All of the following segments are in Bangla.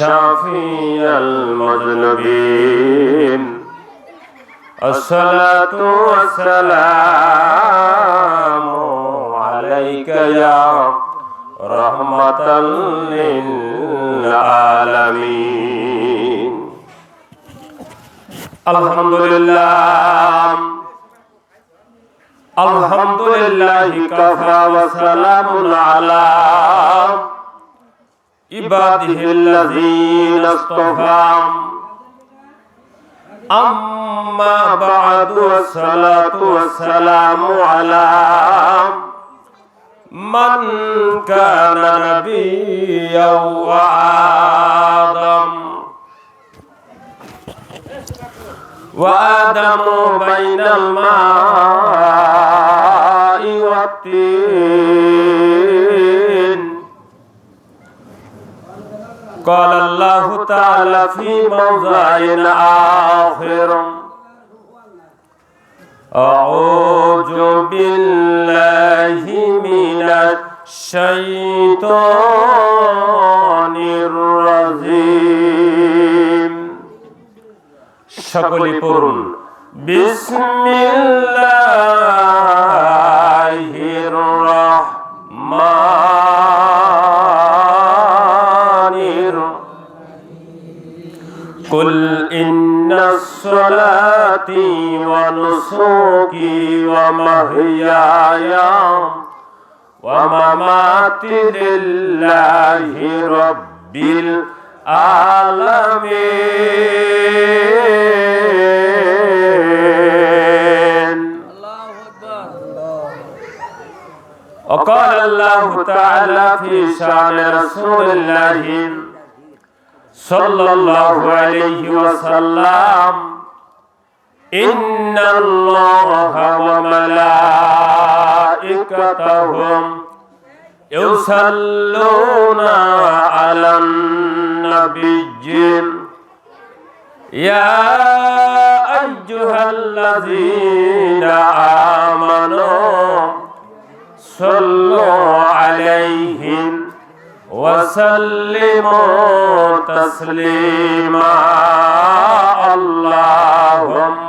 شافي المذنبين الصلاة والسلام عليك يا رحمة للعالمين. الحمد لله الحمد لله كفى وسلام على عباده الذين اصطفى أما بعد والصلاة والسلام على من كان نبيا وآدم وآدم بين الماء والطين قال الله تعالى في موضع آخر أعوذ بالله من الشيطان الرجيم সকলে পড়ুন বিসমিল্লাহির الصلاة ونسكي ومحياي ومماتي لله رب العالمين وقال الله تعالى في شان رسول الله صلى الله عليه وسلم إن الله وملائكته يصلون على النبي يا أيها الذين آمنوا صلوا عليهم وسلموا تسليما اللهم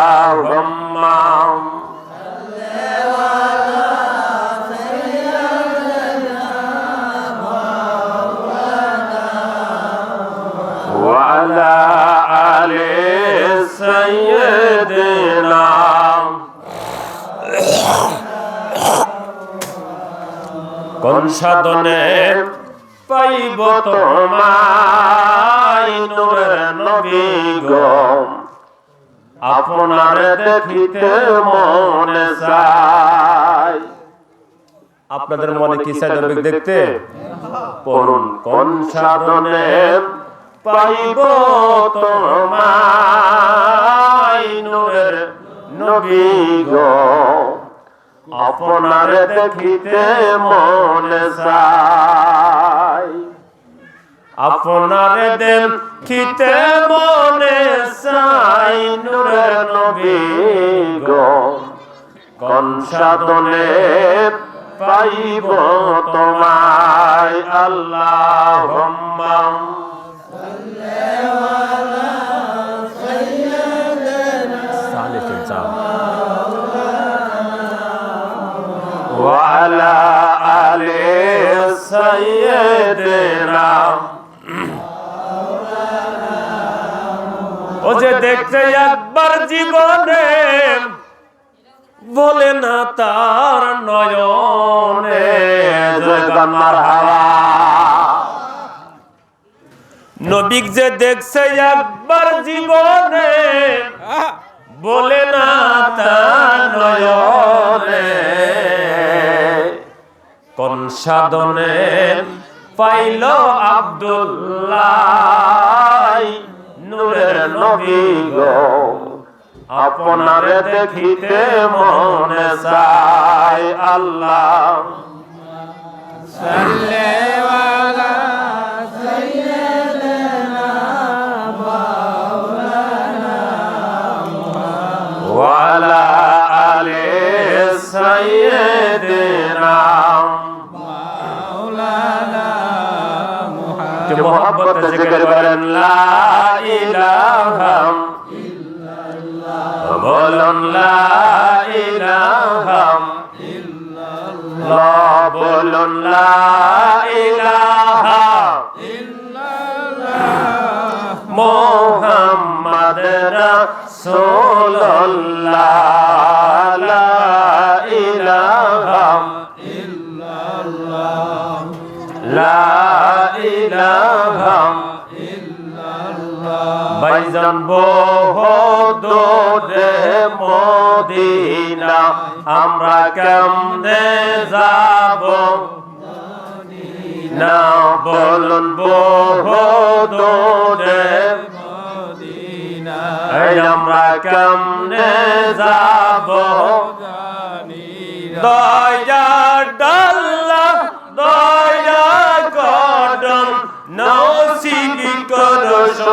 কোন সাধনে পাইব তোমায় নূরের নবী গো। আপনার দেখিতে মনে আপনাদের মনে কি চাই দেখতে? পড়ুন কোন সাধনে পাইব তোমায় নূরের নবী গো। আপনার দেখিতে মনে চাই। আপনার দেখিতে মনে চাই, নূরের নবী গো। কোন পাইব তোমায়? আল্লাহ সৈয়দেরা ও যে দেখতে একবার জীবনে বলে না তার নয়নে নবিক যে দেখছে একবার জীবনে বলে না তার নয়ন কোন সাধনে পাইল আব্দুল্লাহ নূরের নবী গো। আপনারে দেখিতে মনে চায় আল্লাহ। ওয়ালা মোহাম্মত জিকির করেন লা ইলাহা বলুন লা ইলাহা লা বলুন লা ইলাহা মোহাম্মদ রাসূলুল্লাহ। বাইজান বহুদূরে মদিনা আমরা কেমনে যাব? না বলুন বহুদূরে এই আমরা কেমনে যাব? দয়া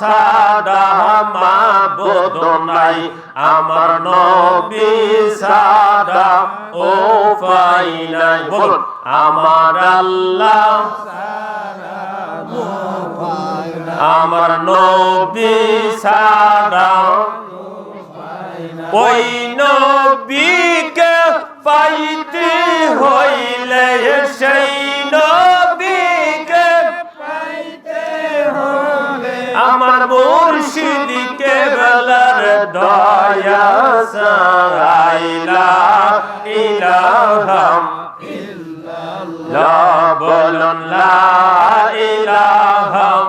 সাদা মাবুদ নাই আমার নবী সাদা ও পাই নাই বলুন, আমার আল্লাহ আমার নবী সাদা ওই নবীকে পাইতে হইলে সেই সাইলা ইলাহাম বলুন লা ইলাহাম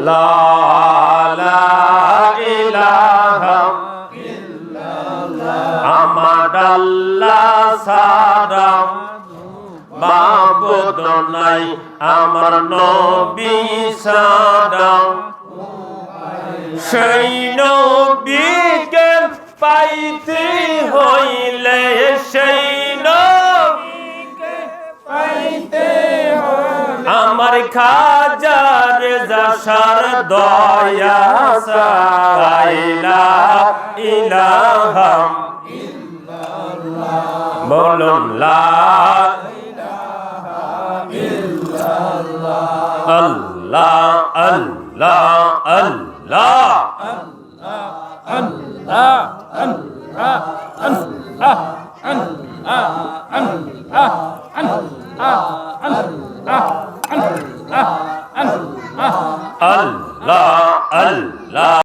লা লা ইলাহাম আমার আল্লাহ সারা মাবুদ নাই নবী সারা সেই নবীকে পাইতে হইলে সেই নবীকে আমার খাজার জাসার দয়া সাইলা ইলাহাম বলুন, লা আল্লাহ আল্লাহ আল্লাহ আল্লাহ।